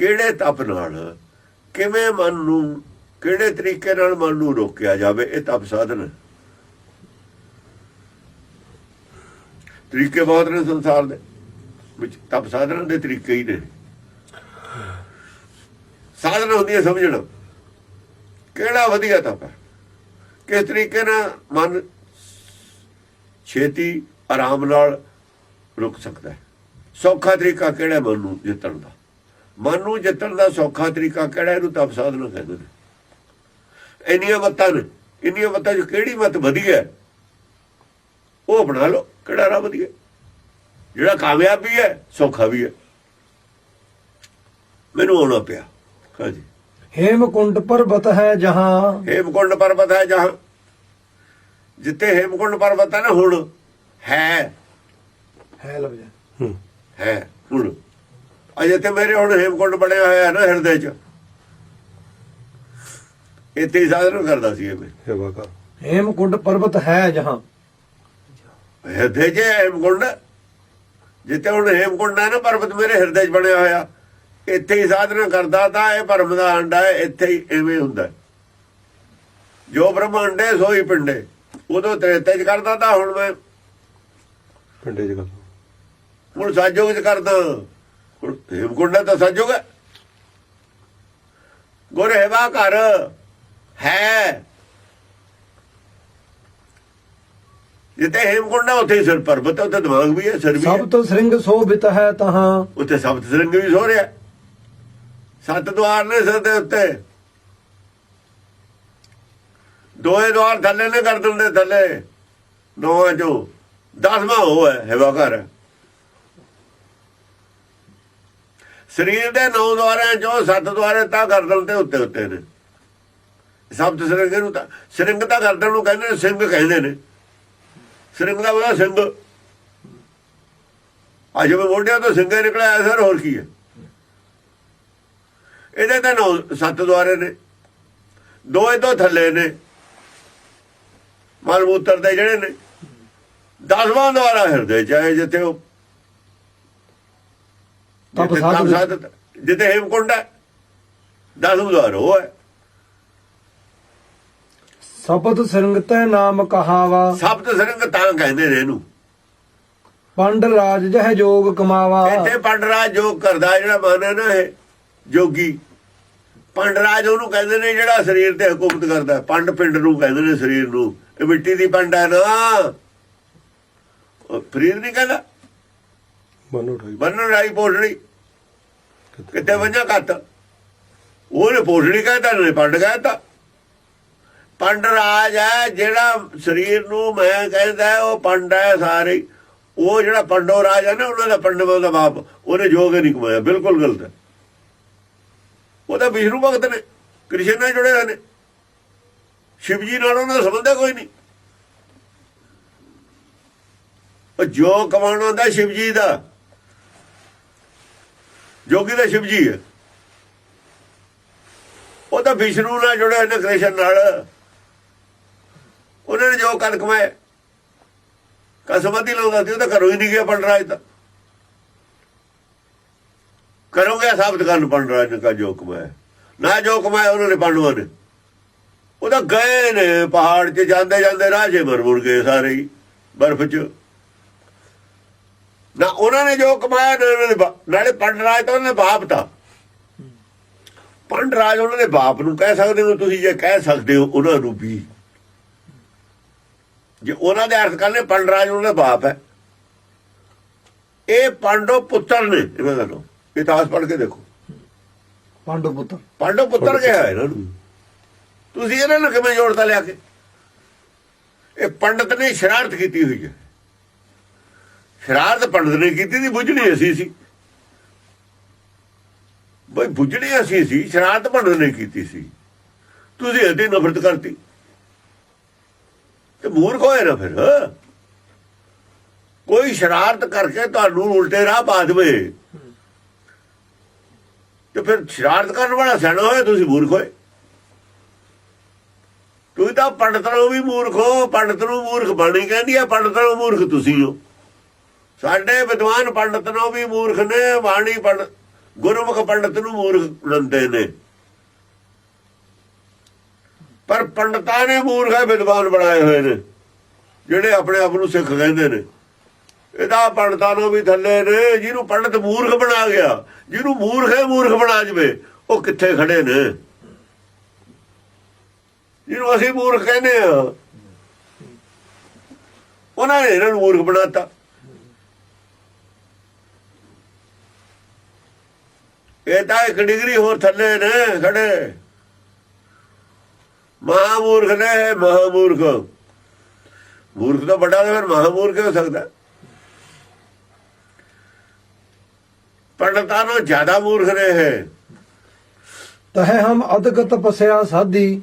ਕਿਹੜੇ ਤਪ ਨਾਲ, ਕਿਵੇਂ ਮਨ ਨੂੰ, ਕਿਹੜੇ ਤਰੀਕੇ ਨਾਲ ਮਨ ਨੂੰ ਰੋਕਿਆ ਜਾਵੇ, ਇਹ ਤਪ ਸਾਧਨ ਤਰੀਕੇ ਬਹੁਤ ਨੇ ਸੰਸਾਰ ਦੇ, ਵਿੱਚ ਤਪ ਸਾਧਨ ਦੇ ਤਰੀਕੇ ਹੀ ਨੇ। ਸਾਧਨ ਹੁੰਦੀ ਹੈ ਸਮਝਣਾ। ਕਿਹੜਾ ਵਧੀਆ ਤਪ ਹੈ? ਕਿਸ ਤਰੀਕੇ ਨਾਲ ਮਨ ਛੇਤੀ ਆਰਾਮ ਨਾਲ ਰੁਕ ਸਕਦਾ ਹੈ? ਸੌਖਾ ਤਰੀਕਾ ਕਿਹੜਾ ਮਨ ਨੂੰ ਜਿੱਤਣ ਦਾ? ਮਨ ਨੂੰ ਜਿੱਤਣ ਦਾ ਸੌਖਾ ਤਰੀਕਾ ਕਿਹੜਾ ਇਹਨੂੰ ਤਪ ਸਾਧਨਾ ਕਹਿੰਦੇ ਨੇ ਇੰਨੀਆਂ ਮਤਾਂ ਨੇ ਇੰਨੀਆਂ ਮਤਾਂ 'ਚ ਕਿਹੜੀ ਮਤ ਵਧੀਆ ਉਹ ਬਣਾ ਲਓ ਕਿਹੜਾ ਰਾਹ ਵਧੀਆ। ਜਿਹੜਾ ਕਾਮਯਾਬ ਵੀ ਹੈ ਸੌਖਾ ਵੀ ਹੈ। ਮੈਨੂੰ ਆਉਣਾ ਪਿਆ। ਹਾਂਜੀ ਹੇਮਕੁੰਡ ਪਰਬਤ ਹੈ ਜਹਾਂ। ਹੇਮਕੁੰਡ ਪਰਬਤ ਹੈ ਜਹਾਂ। ਜਿੱਤੇ ਹੇਮਕੁੰਡ ਪਰਬਤ ਹੈ ਨਾ ਹੁਣ ਹੈ। ਹੈ ਲਫ਼ਜ਼ ਹੈ ਹੁਣ। ਅਜੇ ਮੇਰੇ ਹੁਣ ਹੇਮਕੁੰਡ ਬਣਿਆ ਹੋਇਆ ਹੈ ਨਾ ਹਿਰਦੇ 'ਚ ਇੱਥੇ ਸਾਧਨ ਕਰਦਾ ਸੀ ਇਹ ਹੇਮਕੁੰਡ ਪਰਬਤ ਹੈ ਜਹਾਂ। ਹਿਰਦੇ 'ਚ ਹੇਮਕੁੰਡ ਜਿੱਤੇ ਹੁਣ ਹੇਮਕੁੰਡ ਹੈ ਨਾ ਪਰਬਤ ਮੇਰੇ ਹਿਰਦੇ 'ਚ ਬਣਿਆ ਹੋਇਆ। ਇੱਥੇ ਹੀ ਸਾਧਨਾ ਕਰਦਾ ਤਾਂ ਇਹ ਭਰਮ ਦਾ ਅੰਡਾ ਹੈ ਇੱਥੇ ਹੀ ਐਵੇਂ ਹੁੰਦਾ ਜੋ ਬ੍ਰਹਮ ਅੰਡੇ ਸੋਈ ਪਿੰਡੇ ਉਦੋਂ ਤੇਤੇ 'ਚ ਕਰਦਾ ਤਾਂ ਹੁਣ ਮੈਂ ਪਿੰਡੇ 'ਚ ਕਰਦਾ। ਹੁਣ ਸਾਜੋਗ 'ਚ ਕਰਦਾ। ਹੇਮਕੁੰਡਾ ਤਾਂ ਸੰਜੋਗ। ਹੈ ਗੁਰ ਹੈਵਾ ਘਰ ਹੈ। ਜਿੱਤੇ ਹੇਮਕੁੰਡਾ ਉੱਥੇ ਸਿਰ ਪਰਬਤ ਉੱਥੇ ਦਿਮਾਗ ਵੀ ਹੈ ਸਿਰ ਵੀ ਸਭ ਤੋਂ ਸ੍ਰਿੰਗ ਸੋਭਿਤ ਹੈ ਤਹਾਂ। ਉੱਥੇ ਸਭ ਤੋਂ ਸ੍ਰਿੰਗ ਵੀ ਸੋ ਰਿਹਾ। ਸੱਤ ਦੁਆਰ ਨੇ ਸਿਰ ਦੇ ਉੱਤੇ। ਦੋਏ ਦੁਆਰ ਥੱਲੇ ਨੇ ਕਰ ਦਿੰਦੇ ਥੱਲੇ। ਨੌ ਜੋ 10ਵਾਂ ਹੋਇਆ ਹੈਵਾ ਘਰ। ਸਰੀਰ ਦੇ ਨੌ ਦੁਆਰਿਆਂ ਚੋਂ ਸੱਤ ਦੁਆਰੇ ਤਾਂ ਗਰਦਨ ਤੇ ਉੱਤੇ ਉੱਤੇ ਨੇ। ਸਬਤ ਸਿੰਘ ਨੂੰ ਤਾਂ ਸਿੰਘ ਤਾਂ ਗਰਦਨ ਨੂੰ ਕਹਿੰਦੇ ਨੇ ਸਿੰਘ ਕਹਿੰਦੇ ਨੇ। ਸਰਿੰਗ ਦਾ ਬੜਾ ਸਿੰਘ ਅੱਜ ਜਿਵੇਂ ਮੋਢਿਆਂ ਤੋਂ ਸਿੰਘੇ ਨਿਕਲਿਆ ਸਰ ਹੋਰ ਕੀ ਹੈ? ਇਹਦੇ ਤਾਂ ਨੌ ਸੱਤ ਦੁਆਰੇ ਨੇ। ਦੋ ਇਹਦੋਂ ਥੱਲੇ ਨੇ। ਮਲ ਮੂਤਰ ਦੇ ਜਿਹੜੇ ਨੇ। ਦਸਵਾਂ ਦੁਆਰਾ ਹਿਰਦੇ ਚਾਹੇ ਜਿੱਥੇ ਉਹ ਜਿੱਥੇ ਤਪ। ਸਾਧਨ ਜਿੱਥੇ ਹੇਮਕੁੰਡ ਹੈ ਦੁਆਰ ਉਹ ਹੈ। ਨਾਮ ਕਹਾਵਾ। ਸਬਤ ਸਿੰਘ ਤਾਂ ਕਹਿੰਦੇ ਨੇ ਇਹਨੂੰ। ਪੰਡ ਰਾਜ ਜਹ ਜੋਗ ਕਮਾਵਾ। ਇੱਥੇ ਪੰਡਰਾਜ ਜੋ ਕਰਦਾ ਜਿਹੜਾ ਮਨ ਹੈ ਨਾ ਇਹ ਜੋਗੀ। ਪੰਡਰਾਜ ਉਹਨੂੰ ਕਹਿੰਦੇ ਨੇ ਜਿਹੜਾ ਸਰੀਰ ਤੇ ਹਕੂਮਤ ਕਰਦਾ। ਪੰਡ ਪਿੰਡ ਨੂੰ ਕਹਿੰਦੇ ਨੇ ਸਰੀਰ ਨੂੰ। ਇਹ ਮਿੱਟੀ ਦੀ ਪੰਡ ਹੈ ਨਾ। ਫਰੀਦ ਨਹੀਂ ਕਹਿੰਦਾ? ਮਨ ਉਠਾਈ ਬੰਨਣ ਰਾਈ ਪੋੜਣੀ ਕਿਤੇ ਵੰਜਾ ਘੱਟ? ਉਹਨੇ ਪੋੜਣੀ ਕਹਿੰਦਾ ਨੇ ਪੰਡ ਕਹਿੰਦਾ ਪੰਡ ਰਾਜ ਹੈ, ਜਿਹੜਾ ਸਰੀਰ ਨੂੰ ਮੈਂ ਕਹਿੰਦਾ ਉਹ ਪੰਡ ਹੈ ਸਾਰੇ। ਉਹ ਜਿਹੜਾ ਪੰਡੋ ਰਾਜ ਹੈ ਨਾ, ਉਹਨਾਂ ਦਾ ਪੰਡਵ ਦਾ ਬਾਪ, ਉਹਨੇ ਜੋਗ ਨਹੀਂ ਕਮਾਇਆ, ਬਿਲਕੁਲ ਗਲਤ ਹੈ। ਉਹ ਤਾਂ ਵਿਸ਼ਨੂੰ ਭਗਤ ਨੇ, ਕ੍ਰਿਸ਼ਨ ਨਾਲ ਜੁੜੇ ਹੋਏ ਨੇ। ਸ਼ਿਵ ਜੀ ਨਾਲ ਉਹਨਾਂ ਦਾ ਸੰਬੰਧ ਕੋਈ ਨਹੀਂ। ਉਹ ਜੋ ਕਮਾਉਣਾ ਹੁੰਦਾ ਸ਼ਿਵ ਜੀ ਦਾ। ਜੋਗੀ ਦਾ ਸ਼ਿਵ ਜੀ ਹੈ। ਉਹ ਤਾਂ ਵਿਸ਼ਨੂੰ ਨਾਲ ਜੁੜੇ ਹੋਏ ਕ੍ਰਿਸ਼ਨ ਨਾਲ। ਉਹਨਾਂ ਨੇ ਜੋ ਕਰ ਕਮਾਇਆ। ਕਸਮਤੀ ਲਾਉਂਦਾ ਸੀ, ਉਹ ਤਾਂ ਘਰੋਂ ਹੀ ਨਹੀਂ ਗਿਆ ਪੰਡਰਾਜ ਤਾਂ। ਕਰੋਗੇ ਸਾਬਤ ਕਰਨ ਪੰਡਰਾਜ ਨੇ ਕਾ ਜੋ ਕਮਾਇਆ। ਨਾ ਜੋ ਕਮਾਇਆ, ਉਹਨਾਂ ਨੇ ਪਾਂਡਵਾਂ ਨੇ। ਉਹ ਤਾਂ ਗਏ ਨੇ ਪਹਾੜ 'ਚ ਜਾਂਦੇ ਜਾਂਦੇ ਰਾਜੇ ਮਰ ਮੁਰ ਗਏ ਸਾਰੇ ਹੀ, ਬਰਫ਼ 'ਚ। ਨਾ ਉਹਨਾਂ ਨੇ ਜੋ ਕਮਾਇਆ ਨਾ ਉਹਨਾਂ ਦੇ ਬਾ- ਨਾਲੇ ਪੰਡਰਾਜ ਤਾਂ ਉਹਨਾਂ ਦੇ ਬਾਪ ਤਾਂ। ਪੰਡਰਾਜ ਉਹਨਾਂ ਦੇ ਬਾਪ ਨੂੰ ਕਹਿ ਸਕਦੇ ਹੋ ਤੁਸੀਂ ਜੇ ਕਹਿ ਸਕਦੇ ਹੋ ਉਹਨਾਂ ਨੂੰ ਵੀ। ਜੇ ਉਹਨਾਂ ਦੇ ਅਰਥ ਕਰਨੇ ਪੰਡਰਾਜ ਉਹਨਾਂ ਦਾ ਬਾਪ ਹੈ। ਇਹ ਪਾਂਡੋ ਪੁੱਤਰ ਨੇ ਇਹਨਾਂ ਦਾ ਨਾਮ। ਇਤਿਹਾਸ ਪੜ੍ਹ ਕੇ ਦੇਖੋ। ਪਾਂਡੂ ਪੁੱਤਰ। ਪਾਂਡੋ ਪੁੱਤਰ ਕਿਹਾ ਇਹਨਾਂ ਨੂੰ। ਤੁਸੀਂ ਇਹਨਾਂ ਨੂੰ ਕਿਵੇਂ ਜੋੜਤਾ ਲਿਆ ਕੇ? ਇਹ ਪੰਡਤ ਨੇ ਸ਼ਰਾਰਤ ਕੀਤੀ ਹੋਈ ਹੈ। ਸ਼ਰਾਰਤ ਪੰਡਤ ਨੇ ਕੀਤੀ ਦੀ ਬੁੱਝਣੀ ਅਸੀਂ ਸੀ। ਬਈ ਬੁੱਝਣੀ ਅਸੀਂ ਸੀ, ਸ਼ਰਾਰਤ ਪੰਡਤ ਨੇ ਕੀਤੀ ਸੀ। ਤੁਸੀਂ ਇਹਦੀ ਨਫ਼ਰਤ ਕਰਤੀ। ਤੇ ਮੂਰਖ ਹੋਏ ਨਾ ਫਿਰ ਕੋਈ ਸ਼ਰਾਰਤ ਕਰਕੇ ਤੁਹਾਨੂੰ ਉਲਟੇ ਰਾਹ ਪਾ ਦੇਵੇ। ਤੇ ਫਿਰ ਸ਼ਰਾਰਤ ਕਰਨ ਵਾਲਾ ਸਿਆਣਾ ਹੋਏ ਤੁਸੀਂ ਮੂਰਖ ਹੋਏ। ਤੁਸੀਂ ਤਾਂ ਪੰਡਤ ਨੂੰ ਵੀ ਮੂਰਖ ਹੋ, ਪੰਡਤ ਨੂੰ ਮੂਰਖ ਬਾਣੀ ਕਹਿੰਦੀ ਆ, ਪੰਡਤ ਨੂੰ ਮੂਰਖ ਤੁਸੀਂ ਹੋ। ਸਾਡੇ ਵਿਦਵਾਨ ਪੰਡਤ ਨੂੰ ਵੀ ਮੂਰਖ ਨੇ, ਬਾਣੀ ਪੰਡ ਗੁਰਮੁਖ ਪੰਡਤ ਨੂੰ ਮੂਰਖ ਮੰਨਦੇ ਨੇ। ਪਰ ਪੰਡਤਾਂ ਨੇ ਮੂਰਖ ਹੈ ਵਿਦਵਾਨ ਬਣਾਏ ਹੋਏ ਨੇ, ਜਿਹੜੇ ਆਪਣੇ ਆਪ ਨੂੰ ਸਿੱਖ ਕਹਿੰਦੇ ਨੇ। ਇਹਦਾ ਪੰਡਤਾਂ ਨੂੰ ਵੀ ਥੱਲੇ ਨੇ, ਜਿਹਨੂੰ ਪੰਡਤ ਮੂਰਖ ਬਣਾ ਗਿਆ, ਜਿਹਨੂੰ ਮੂਰਖ ਹੈ ਮੂਰਖ ਬਣਾ ਜਵੇ, ਉਹ ਕਿੱਥੇ ਖੜੇ ਨੇ? ਜਿਹਨੂੰ ਅਸੀਂ ਮੂਰਖ ਕਹਿੰਦੇ ਆ, ਉਹਨਾਂ ਨੇ ਇਹਨਾਂ ਨੂੰ ਮੂਰਖ ਬਣਾਤਾ ਇਹ ਤਾਂ ਇੱਕ ਡਿਗਰੀ ਹੋਰ ਥੱਲੇ ਨੇ ਖੜੇ। ਮਹਾਮੂਰਖ ਨੇ ਮਹਾਮੂਰਖ। ਮੂਰਖ ਤੋਂ ਵੱਡਾ ਤਾਂ ਫਿਰ ਮਹਾਮੂਰਖ ਹੋ ਸਕਦਾ। ਪੰਡਤਾਂ ਨੂੰ ਜ਼ਿਆਦਾ ਮੂਰਖ ਨੇ ਹੈ ਤਹਿ ਹਮ ਅਦਕ ਤਪਸਿਆ ਸਾਧੀ।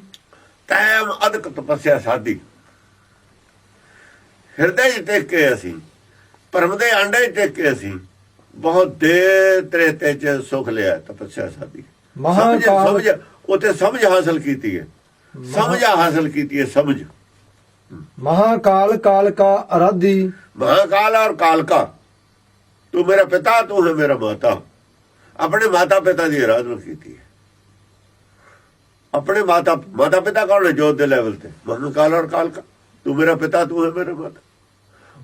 ਕਾਇਮ ਅਦਕ ਤਪੱਸਿਆ ਸਾਧੀ। ਹਿਰਦੇ 'ਚ ਟਿਕ ਕੇ ਅਸੀਂ। ਪਰਮ ਦੇ ਆਂਡੇ 'ਚ ਟਿਕ ਕੇ ਅਸੀਂ। ਬਹੁਤ ਦੇਰ ਤ੍ਰੇਤੇ 'ਚ ਸੁਖ ਲਿਆ ਤਪੱਸਿਆ ਸਾਧੀ ਸਮਝ ਮਹਾਕਾਲ ਸਮਝ ਉਤੇ ਸਮਝ ਹਾਸਲ ਕੀਤੀ ਹੈ। ਸਮਝ ਹਾਸਲ ਕੀਤੀ ਹੈ ਸਮਝ। ਮਹਾਕਾਲ ਕਾਲ ਕਾ ਅਰਾਧੀ ਮਹਾਕਾਲ ਔਰ ਕਾਲਕਾ। ਤੂੰ ਮੇਰਾ ਪਿਤਾ ਤੂੰ ਹੈ ਮੇਰਾ ਮਾਤਾ। ਆਪਣੇ ਮਾਤਾ ਪਿਤਾ ਦੀ ਆਰਾਧਨਾ ਕੀਤੀ ਹੈ। ਆਪਣੇ ਮਾਤਾ ਮਾਤਾ ਪਿਤਾ ਕੌਣ ਹੈ ਜੋਤ ਦੇ ਲੈਵਲ ਤੇ? ਮਹਾਕਾਲ ਔਰ ਕਾਲਕਾ। ਤੂੰ ਮੇਰਾ ਪਿਤਾ ਤੂੰ ਹੈ ਮੇਰਾ ਮਾਤਾ।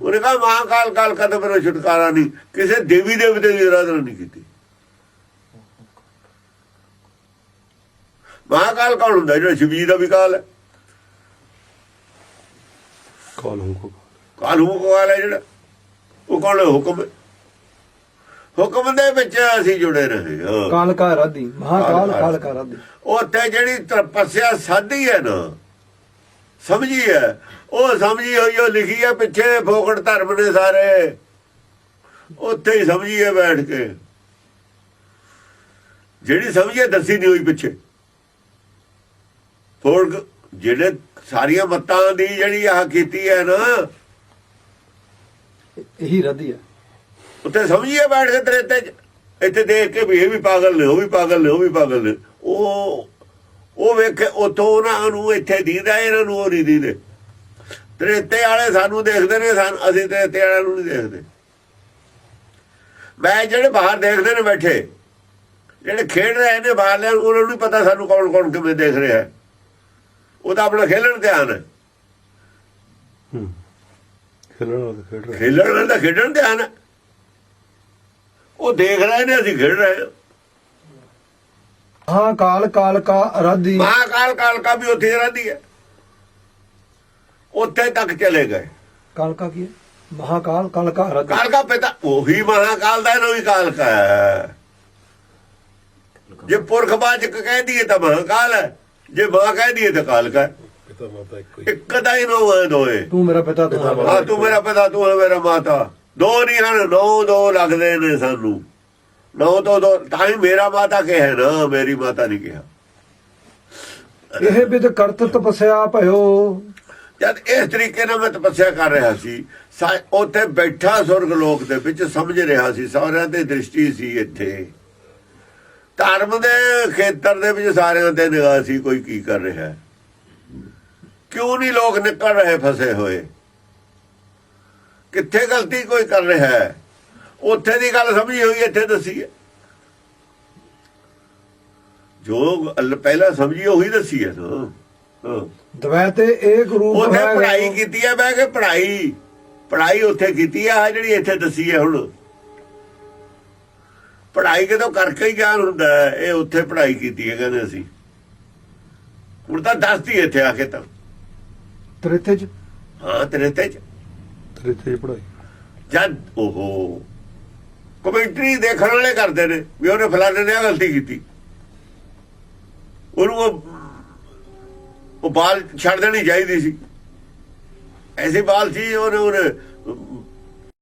ਉਹਨੇ ਕਹਾ ਮਹਾਕਾਲ ਕਾਲਕਾ ਤੋਂ ਮੇਰਾ ਛੁਟਕਾਰਾ ਨਹੀਂ। ਕਿਸੇ ਦੇਵੀ ਦੇਵਤੇ ਦੀ ਆਰਾਧਨਾ ਨਹੀਂ ਕੀਤੀ। ਮਹਾਕਾਲ ਕੌਣ ਹੁੰਦਾ? ਜਿਹੜਾ ਸ਼ਿਵ ਜੀ ਦਾ ਵੀ ਕਾਲ ਹੈ। ਕਾਲ ਹੂੰ ਕਾਲੂ। ਕਾਲ ਹੈ ਜਿਹੜਾ। ਉਹ ਕੌਣ ਹੁਕਮ। ਹੁਕਮ ਦੇ ਵਿੱਚ ਅਸੀਂ ਜੁੜੇ ਰਹੇ ਹਾਂ। ਕਾਲ ਕਾ ਅਰਾਧੀ ਮਹਾਕਾਲ ਕਾਲ- ਕਾਲ ਕਾ ਅਰਾਧੀ ਉੱਥੇ ਜਿਹੜੀ ਤਪੱਸਿਆ ਸਾਧੀ ਹੈ ਨਾ ਸਮਝੀ ਹੈ ਉਹ ਸਮਝੀ ਹੋਈ ਉਹ ਲਿਖੀ ਹੈ ਪਿੱਛੇ ਫੋਕਟ ਧਰਮ ਨੇ ਸਾਰੇ। ਉੱਥੇ ਹੀ ਸਮਝੀ ਹੈ ਬੈਠ ਕੇ। ਜਿਹੜੀ ਸਮਝੀ ਦੱਸੀ ਨਹੀਂ ਹੋਈ ਪਿੱਛੇ। ਫੋਕ ਜਿਹੜੇ ਸਾਰੀਆਂ ਮੱਤਾਂ ਦੀ ਜਿਹੜੀ ਆਹ ਕੀਤੀ ਹੈ ਨਾ ਇਹੀ ਰਾਧੀ ਹੈ ਉੱਥੇ ਸਮਝੀਏ ਬੈਠ ਕੇ ਤੇਰੇ ਤੇ ਇੱਥੇ ਦੇਖ ਕੇ ਵੀ ਇਹ ਵੀ ਪਾਗਲ ਨੇ ਉਹ ਵੀ ਪਾਗਲ ਨੇ ਉਹ ਵੀ ਪਾਗਲ ਨੇ। ਉਹ ਉਹ ਵੇਖੇ ਉਥੋਂ ਉਹਨਾਂ ਨੂੰ ਇੱਥੇ ਦੀਦਾ ਇਹਨਾਂ ਨੂੰ ਉਹ ਨਹੀਂ ਦੀਦੇ। ਤ੍ਰੇਤੇ ਵਾਲੇ ਸਾਨੂੰ ਦੇਖਦੇ ਨੇ ਸਾਨੂੰ ਅਸੀਂ ਤ੍ਰੇਤੇ ਵਾਲਿਆਂ ਨੂੰ ਨਹੀਂ ਦੇਖਦੇ। ਮੈਂ ਜਿਹੜੇ ਬਾਹਰ ਦੇਖਦੇ ਨੇ ਬੈਠੇ ਜਿਹੜੇ ਖੇਡ ਰਹੇ ਨੇ ਬਾਹਰਲਿਆਂ ਨੂੰ ਉਹਨਾਂ ਨੂੰ ਪਤਾ ਸਾਨੂੰ ਕੌਣ ਕੌਣ ਕਿਵੇਂ ਦੇਖ ਰਿਹਾ ਹੈ। ਉਹ ਤਾਂ ਆਪਣਾ ਖੇਲਣ ਧਿਆਨ ਹੈ। ਖੇਲਣ ਤਾਂ ਖੇਡਣ ਧਿਆਨ ਉਹ ਦੇਖ ਰਹੇ ਨੇ ਅਸੀਂ ਖੇਡ ਰਹੇ ਹਾਂ। ਮਹਾਕਾਲ ਕਾਲ ਕਾ ਅਰਾਧੀ। ਮਹਾਕਾਲ ਕਾਲਕਾ ਵੀ ਉੱਥੇ ਹੀ ਰਹਿੰਦੀ ਹੈ। ਉੱਥੇ ਤੱਕ ਚਲੇ ਗਏ। ਕਾਲ ਕਾ ਕੀ ਹੈ? ਮਹਾਕਾਲ ਕਾਲ ਕਾ ਅਰਾਧੀ। ਕਾਲਕਾ ਪਿਤਾ ਉਹੀ ਮਹਾਕਾਲ ਦਾ ਇਹਨੂੰ ਵੀ ਕਾਲਕਾ ਹੈ। ਜੇ ਪੁਰਖ ਬਾਚਕ ਕਹਿ ਦਈਏ ਤਾਂ ਮਹਾਕਾਲ ਹੈ। ਜੇ ਮਾਂ ਕਹਿ ਦਈਏ ਤਾਂ ਕਾਲਕਾ ਹੈ। ਪਿਤਾ ਮਾਤਾ ਇੱਕੋ ਇੱਕ ਦਾ ਹੀ ਨੋ ਹੈ ਦੋਏ ਤੂੰ ਮੇਰਾ ਪਿਤਾ ਤੂੰ ਮੇਰਾ ਤੂੰ ਮੇਰਾ ਪਿਤਾ ਤੂੰ ਹੈ ਮੇਰਾ ਮਾਤਾ। ਦੋ ਨਹੀਂ ਹਨ ਨੌ ਦੋ ਲੱਗਦੇ ਨੇ ਸਾਨੂੰ। ਨੌ ਤੋਂ ਦੋ ਤਾਂ ਹੀ ਮੇਰਾ ਮਾਤਾ ਕਹੇ ਨਾ ਮੇਰੀ ਮਾਤਾ ਨਹੀਂ ਕਿਹਾ। ਇਹ ਬਿਦ ਕਰਤ ਤਪਸਿਆ ਭਇਓ। ਜਦ ਇਸ ਤਰੀਕੇ ਨਾਲ ਮੈਂ ਤਪੱਸਿਆ ਕਰ ਰਿਹਾ ਸੀ ਸਾ- ਉੱਥੇ ਬੈਠਾ ਸੁਰਗ ਲੋਕ ਦੇ ਵਿੱਚ ਸਮਝ ਰਿਹਾ ਸੀ ਸਾਰਿਆਂ ਤੇ ਦ੍ਰਿਸ਼ਟੀ ਸੀ ਇੱਥੇ। ਧਰਮ ਦੇ ਖੇਤਰ ਦੇ ਵਿੱਚ ਸਾਰਿਆਂ ਤੇ ਨਿਗਾਹ ਸੀ ਕੋਈ ਕੀ ਕਰ ਰਿਹਾ? ਹੈ ਕਿਉਂ ਨਹੀਂ ਲੋਕ ਨਿਕਲ ਰਹੇ ਫਸੇ ਹੋਏ? ਕਿੱਥੇ ਗਲਤੀ ਕੋਈ ਕਰ ਰਿਹਾ? ਹੈ ਉੱਥੇ ਦੀ ਗੱਲ ਸਮਝੀ ਹੋਈ ਇੱਥੇ ਦੱਸੀ ਹੈ। ਜੋ ਪਹਿਲਾਂ ਸਮਝੀ ਉਹੀ ਦੱਸੀ ਹੈ। ਨਾ ਦਵੈ ਤੇ ਏਕ ਰੂਪ ਹੈ ਪੜ੍ਹਾਈ ਕੀਤੀ ਹੈ ਬਹਿ ਕੇ ਪੜ੍ਹਾਈ ਪੜ੍ਹਾਈ ਉੱਥੇ ਕੀਤੀ ਹੈ ਆਹ ਜਿਹੜੀ ਇੱਥੇ ਦੱਸੀ ਹੈ ਹੁਣ। ਪੜ੍ਹਾਈ ਕਿਤੋਂ ਕਰਕੇ ਹੀ ਗਿਆਨ ਹੁੰਦਾ ਇਹ ਉੱਥੇ ਪੜ੍ਹਾਈ ਕੀਤੀ ਹੈ ਕਹਿੰਦੇ ਅਸੀਂ। ਹੁਣ ਤਾਂ ਦੱਸਦੀ ਇੱਥੇ ਆ ਕੇ ਤਾਂ। ਤ੍ਰਿਥੇ ਚ ਹਾਂ ਤੇਰੇ ਤੇ ਚ। ਪੜਾਈ ਜਦ ਓਹੋ। ਕਮੈਂਟਰੀ ਦੇਖਣ ਵਾਲੇ ਕਰਦੇ ਨੇ ਵੀ ਉਹਨੇ ਫਲਾਣੇ ਨੇ ਆਹ ਗਲਤੀ ਕੀਤੀ। ਉਹਨੂੰ ਉਹ ਬਾਲ ਛੱਡ ਦੇਣੀ ਚਾਹੀਦੀ ਸੀ। ਐਸੀ ਬਾਲ ਸੀ ਉਹਨੇ ਉਹਨੇ